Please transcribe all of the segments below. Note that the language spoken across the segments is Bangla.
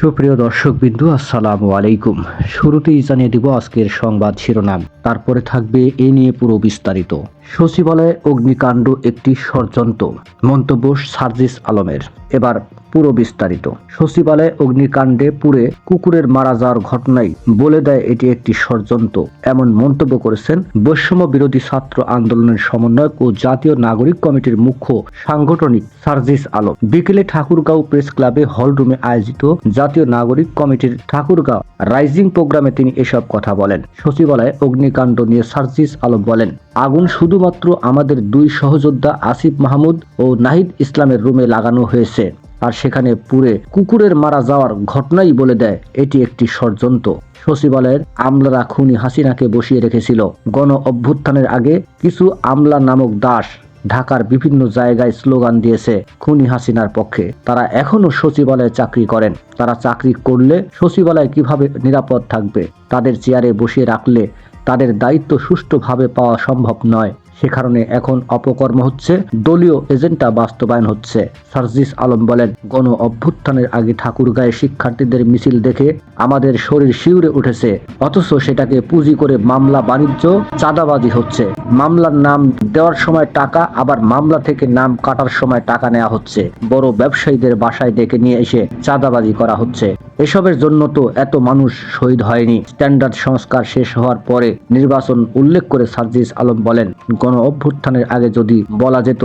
সুপ্রিয় দর্শক বিন্দু আসসালামু আলাইকুম। শুরুতেই জানিয়ে দিব আজকের সংবাদ শিরোনাম। তারপরে থাকবে এ নিয়ে পুরো বিস্তারিত। সচিবালয়ে অগ্নিকাণ্ড একটি ষড়যন্ত্র, মন্তব্য সার্জিস আলমের। এবার পুরো বিস্তারিত। সচিবালয়ে অগ্নিকাণ্ডে পুড়ে কুকুরের মারা যাওয়ার ঘটনায় বলে দেয় এটি একটি ষড়যন্ত্র। এমন মন্তব্য করেছেন বৈষম্য বিরোধী ছাত্র আন্দোলনের সমন্বয়ক ও জাতীয় নাগরিক কমিটির মুখ্য সাংগঠনিক সার্জিস আলম। বিকেলে ঠাকুরগাঁও প্রেস ক্লাবে হলরুমে আয়োজিত জাতীয় নাগরিক কমিটির ঠাকুরগাঁও রাইজিং প্রোগ্রামে তিনি এসব কথা বলেন। সচিবালয়ে অগ্নিকাণ্ড নিয়ে সার্জিস আলম বলেন, আগুন শুধুমাত্র আমাদের দুই সহযোদ্ধা আসিফ মাহমুদ ও নাহিদ ইসলামের রুমে লাগানো হয়েছে। আর সেখানে পুড়ে কুকুরের মারা যাওয়ার ঘটনাই বলে দেয়, এটি একটি ষড়যন্ত্র। সচিবালয়ের আমলারা খুনি হাসিনাকে বসিয়ে রেখেছিল। গণ অভ্যুত্থানের আগে কিছু আমলা নামক দাস ঢাকার বিভিন্ন জায়গায় স্লোগান দিয়েছে খুনি হাসিনার পক্ষে। তারা এখনও সচিবালয়ে চাকরি করেন। তারা চাকরি করলে সচিবালয় কীভাবে নিরাপদ থাকবে? তাদের চেয়ারে বসিয়ে রাখলে তাদের দায়িত্ব সুষ্ঠুভাবে পাওয়া সম্ভব নয়। সে কারণে এখন অপকর্ম হচ্ছে, দলীয় এজেন্ডা বাস্তবায়ন হচ্ছে, সার্জিস আলম বলেন। গণ অভ্যুত্থানের আগে ঠাকুরগাঁয়ে শিক্ষার্থীদের মিছিল দেখে আমাদের শরীর শিউরে উঠেছে, অথচ সেটাকে পুঁজি করে মামলা বাণিজ্য চাঁদাবাজি হচ্ছে। মামলার নাম দেওয়ার সময় টাকা, আবার মামলা থেকে নাম কাটার সময় টাকা নেওয়া হচ্ছে। বড় ব্যবসায়ীদের বাসায় ডেকে নিয়ে এসে চাঁদাবাজি করা হচ্ছে। এসবের জন্য তো এত মানুষ শহীদ হয়নি। স্ট্যান্ডার্ড সংস্কার শেষ হওয়ার পরে নির্বাচন উল্লেখ করে সার্জিস আলম বলেন, গণ অভ্যুত্থানের আগে যদি বলা যেত,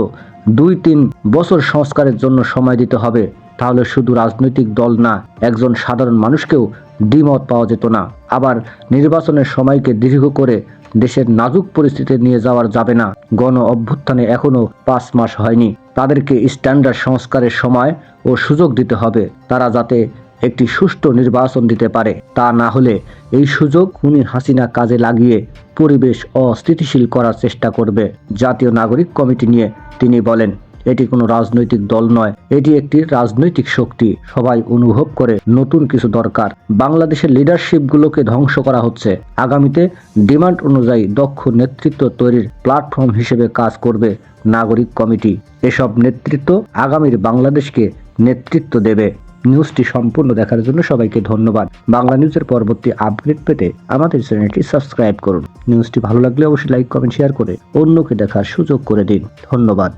দুই তিন বছর সংস্কারের জন্য সময় দিতে হবে, তাহলে শুধু রাজনৈতিক দল না, একজন সাধারণ মানুষকেও দ্বিমত পাওয়া যেত না। আবার নির্বাচনের সময়কে দীর্ঘ করে দেশের নাজুক পরিস্থিতি নিয়ে যাওয়ার যাবে না। গণ অভ্যুত্থানে এখনও পাঁচ মাস হয়নি। তাদেরকে স্ট্যান্ডার্ড সংস্কারের সময় ও সুযোগ দিতে হবে। তারা যাতে একটি সুষ্ঠু নির্বাচন দিতে পারে। তা না হলে এই সুযোগ খুনি হাসিনা কাজে লাগিয়ে পরিবেশ অস্থিতিশীল করার চেষ্টা করবে, জাতীয় নাগরিক কমিটি নিয়ে তিনি বলেন। এটি কোনো রাজনৈতিক দল নয়, এটি একটি রাজনৈতিক শক্তি। সবাই অনুভব করে নতুন কিছু দরকার। বাংলাদেশের লিডারশিপগুলোকে ধ্বংস করা হচ্ছে। আগামীতে ডিমান্ড অনুযায়ী দক্ষ নেতৃত্ব তৈরির প্ল্যাটফর্ম হিসেবে কাজ করবে নাগরিক কমিটি। এসব নেতৃত্ব আগামীর বাংলাদেশকে নেতৃত্ব দেবে। নিউজটি সম্পূর্ণ দেখার জন্য সবাইকে ধন্যবাদ। বাংলা নিউজের পরবর্তী আপডেট পেতে আমাদের চ্যানেলটি সাবস্ক্রাইব করুন। নিউজটি ভালো লাগলে অবশ্যই লাইক, কমেন্ট, শেয়ার করে অন্যকে দেখার সুযোগ করে দিন। ধন্যবাদ।